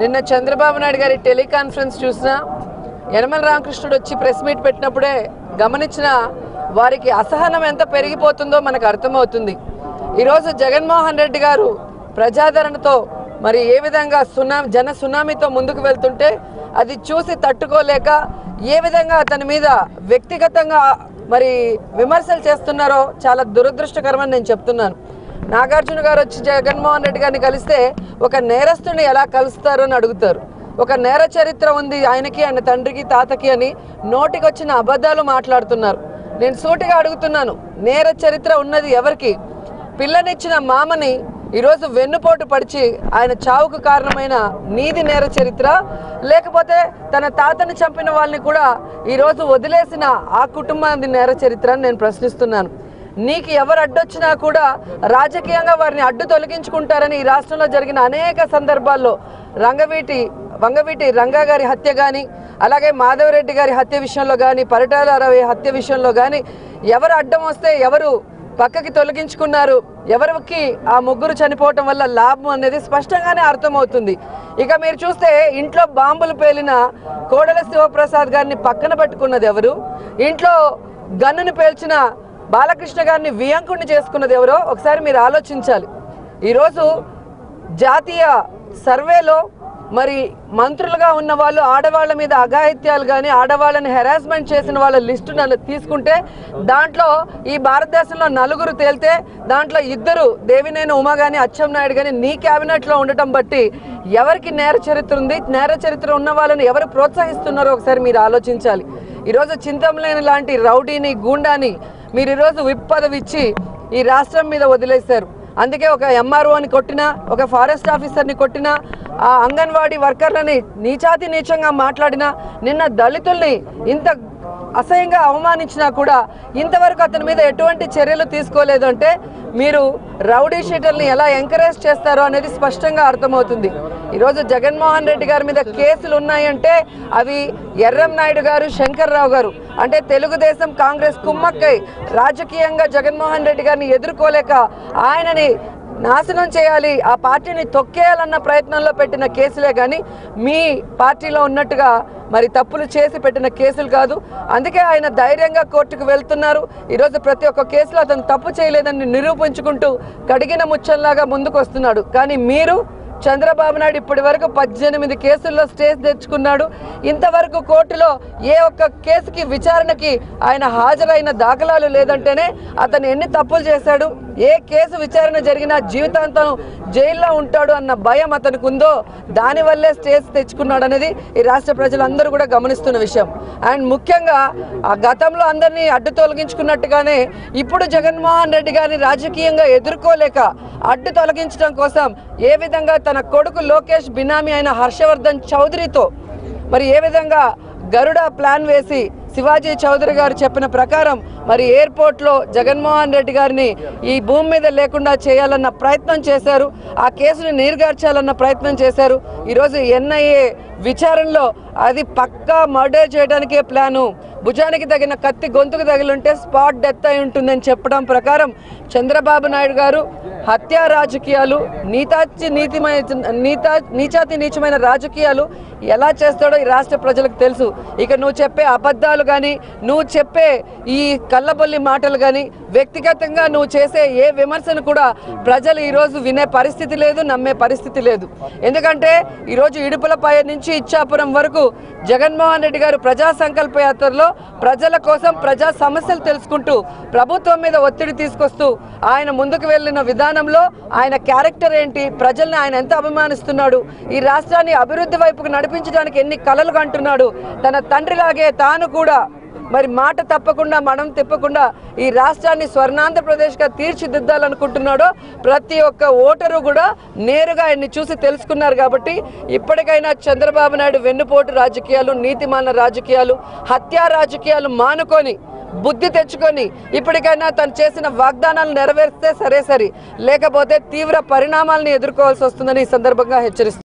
నిన్న చంద్రబాబు నాయుడు గారి టెలికాన్ఫరెన్స్ చూసిన యనమల రామకృష్ణుడు వచ్చి ప్రెస్ మీట్ పెట్టినప్పుడే గమనించిన వారికి అసహనం ఎంత పెరిగిపోతుందో మనకు అర్థమవుతుంది. ఈరోజు జగన్మోహన్ రెడ్డి గారు ప్రజాదరణతో మరి ఏ విధంగా సునా జన సునామీతో ముందుకు వెళ్తుంటే అది చూసి తట్టుకోలేక ఏ విధంగా అతని మీద వ్యక్తిగతంగా మరి విమర్శలు చేస్తున్నారో చాలా దురదృష్టకరమని నేను చెప్తున్నాను. నాగార్జున గారు వచ్చి జగన్మోహన్ రెడ్డి గారిని కలిస్తే ఒక నేరస్తుని ఎలా కలుస్తారు అని అడుగుతారు. ఒక నేర చరిత్ర ఉంది ఆయనకి ఆయన తండ్రికి తాతకి అని నోటికి వచ్చిన అబద్ధాలు మాట్లాడుతున్నారు. నేను సూటిగా అడుగుతున్నాను నేర చరిత్ర ఉన్నది ఎవరికి? పిల్లనిచ్చిన మామని ఈరోజు వెన్నుపోటు పడిచి ఆయన చావుకు కారణమైన నీది నేర చరిత్ర లేకపోతే తన తాతని చంపిన వాళ్ళని కూడా ఈరోజు వదిలేసిన ఆ కుటుంబాన్ని నేర చరిత్ర నేను ప్రశ్నిస్తున్నాను. నీకు ఎవరు అడ్డొచ్చినా కూడా రాజకీయంగా వారిని అడ్డు తొలగించుకుంటారని ఈ రాష్ట్రంలో జరిగిన అనేక సందర్భాల్లో రంగవీటి వంగవీటి రంగా గారి హత్య కానీ అలాగే మాధవరెడ్డి గారి హత్య విషయంలో కానీ పరిటాల రవి హత్య విషయంలో కానీ ఎవరు అడ్డం వస్తే ఎవరు పక్కకి తొలగించుకున్నారు ఎవరికి ఆ ముగ్గురు చనిపోవటం వల్ల లాభం అనేది స్పష్టంగానే అర్థమవుతుంది. ఇక మీరు చూస్తే ఇంట్లో బాంబులు పేలిన కోడల శివప్రసాద్ గారిని పక్కన పెట్టుకున్నది ఎవరు? ఇంట్లో గన్నును పేల్చిన బాలకృష్ణ గారిని వియంకుణ్ణి చేసుకున్నది ఎవరో ఒకసారి మీరు ఆలోచించాలి. ఈరోజు జాతీయ సర్వేలో మరి మంత్రులుగా ఉన్న వాళ్ళు ఆడవాళ్ళ మీద అఘాయిత్యాలు కానీ ఆడవాళ్ళని హెరాస్మెంట్ చేసిన వాళ్ళ లిస్టు నన్ను తీసుకుంటే దాంట్లో ఈ భారతదేశంలో నలుగురు తేలితే దాంట్లో ఇద్దరు దేవినేని ఉమా కానీ అచ్చెం నాయుడు కానీ నీ క్యాబినెట్లో ఉండటం బట్టి ఎవరికి నేర చరిత్ర ఉంది? నేర చరిత్ర ఉన్న వాళ్ళని ఎవరు ప్రోత్సహిస్తున్నారో ఒకసారి మీరు ఆలోచించాలి. ఈరోజు చింతంలేని లాంటి రౌడీని గూండాని మీరు ఈరోజు విప్ పదవి ఇచ్చి ఈ రాష్ట్రం మీద వదిలేశారు. అందుకే ఒక ఎంఆర్ఓని కొట్టినా ఒక ఫారెస్ట్ ఆఫీసర్ని కొట్టినా ఆ అంగన్వాడీ వర్కర్లని నీచాతి నీచంగా మాట్లాడినా నిన్న దళితుల్ని ఇంత అసహ్యంగా అవమానించినా కూడా ఇంతవరకు అతని మీద ఎటువంటి చర్యలు తీసుకోలేదు అంటే మీరు రౌడీ షీటర్ని ఎలా ఎంకరేజ్ చేస్తారో అనేది స్పష్టంగా అర్థమవుతుంది. ఈరోజు జగన్మోహన్ రెడ్డి గారి మీద కేసులు ఉన్నాయంటే అవి ఎర్రం నాయుడు గారు శంకర్రావు గారు. అంటే తెలుగుదేశం కాంగ్రెస్ కుమ్మక్కై రాజకీయంగా జగన్మోహన్ రెడ్డి గారిని ఎదుర్కోలేక ఆయనని నాశనం చేయాలి ఆ పార్టీని తొక్కేయాలన్న ప్రయత్నంలో పెట్టిన కేసులే కానీ మీ పార్టీలో ఉన్నట్టుగా మరి తప్పులు చేసి పెట్టిన కేసులు కాదు. అందుకే ఆయన ధైర్యంగా కోర్టుకు వెళ్తున్నారు. ఈరోజు ప్రతి ఒక్క కేసులో అతను తప్పు చేయలేదని నిరూపించుకుంటూ కడిగిన ముచ్చంలాగా ముందుకు వస్తున్నాడు కానీ మీరు చంద్రబాబు నాయుడు ఇప్పటి వరకు పద్దెనిమిది కేసుల్లో స్టేజ్ తెచ్చుకున్నాడు. ఇంతవరకు కోర్టులో ఏ ఒక్క కేసుకి విచారణకి ఆయన హాజరైన దాఖలాలు లేదంటేనే అతను ఎన్ని తప్పులు చేశాడు? ఏ కేసు విచారణ జరిగినా జీవితాంతం జైల్లో ఉంటాడు అన్న భయం అతనికి ఉందో దానివల్లే స్టేజ్ తెచ్చుకున్నాడు అనేది ఈ రాష్ట్ర ప్రజలందరూ కూడా గమనిస్తున్న విషయం. అండ్ ముఖ్యంగా ఆ గతంలో అందరినీ అడ్డు తొలగించుకున్నట్టుగానే ఇప్పుడు జగన్మోహన్ రెడ్డి గారిని రాజకీయంగా ఎదుర్కోలేక అడ్డు తొలగించడం కోసం ఏ విధంగా తన కొడుకు లోకేష్ బినామీ అయిన హర్షవర్ధన్ చౌదరితో మరి ఏ విధంగా గరుడ ప్లాన్ వేసి శివాజీ చౌదరి గారు చెప్పిన ప్రకారం మరి ఎయిర్పోర్ట్లో జగన్మోహన్ రెడ్డి గారిని ఈ భూమి మీద లేకుండా చేయాలన్న ప్రయత్నం చేశారు. ఆ కేసుని నీరుగార్చాలన్న ప్రయత్నం చేశారు. ఈరోజు ఎన్ఐఏ విచారణలో అది పక్కా మర్డర్ చేయడానికే ప్లాను. భుజానికి తగిన కత్తి గొంతుకు తగిలింటే స్పాట్ డెత్ అయి ఉంటుందని చెప్పడం ప్రకారం చంద్రబాబు నాయుడు గారు హత్యా రాజకీయాలు నీతాచి నీతిమైన నీతా నీచాతి నీచమైన రాజకీయాలు ఎలా చేస్తాడో ఈ రాష్ట్ర ప్రజలకు తెలుసు. ఇక నువ్వు చెప్పే అబద్ధాలు కానీ నువ్వు చెప్పే ఈ కళ్ళబొల్లి మాటలు కానీ వ్యక్తిగతంగా నువ్వు చేసే ఏ విమర్శను కూడా ప్రజలు ఈరోజు వినే పరిస్థితి లేదు నమ్మే పరిస్థితి లేదు. ఎందుకంటే ఈరోజు ఇడుపులపై నుంచి ఇచ్చాపురం వరకు జగన్మోహన్ రెడ్డి గారు ప్రజా సంకల్ప యాత్రలో ప్రజల కోసం ప్రజా సమస్యలు తెలుసుకుంటూ ప్రభుత్వం మీద ఒత్తిడి తీసుకొస్తూ ఆయన ముందుకు వెళ్ళిన విధానంలో ఆయన క్యారెక్టర్ ఏంటి ప్రజల్ని ఆయన ఎంత అభిమానిస్తున్నాడు ఈ రాష్ట్రాన్ని అభివృద్ధి వైపుకు నడిపించడానికి ఎన్ని కలలు కంటున్నాడు తన తండ్రిలాగే తాను కూడా మరి మాట తప్పకుండా మనం తిప్పకుండా ఈ రాష్ట్రాన్ని స్వర్ణాంధ్రప్రదేశ్గా తీర్చిదిద్దాలనుకుంటున్నాడో ప్రతి ఒక్క ఓటరు కూడా నేరుగా ఆయన్ని చూసి తెలుసుకున్నారు కాబట్టి ఇప్పటికైనా చంద్రబాబు నాయుడు వెన్నుపోటు రాజకీయాలు నీతిమాన రాజకీయాలు హత్యా రాజకీయాలు మానుకొని బుద్ధి తెచ్చుకొని ఇప్పటికైనా తను చేసిన వాగ్దానాలు నెరవేరిస్తే సరే సరి. లేకపోతే తీవ్ర పరిణామాలను ఎదుర్కోవాల్సి వస్తుందని ఈ సందర్భంగా హెచ్చరిస్తుంది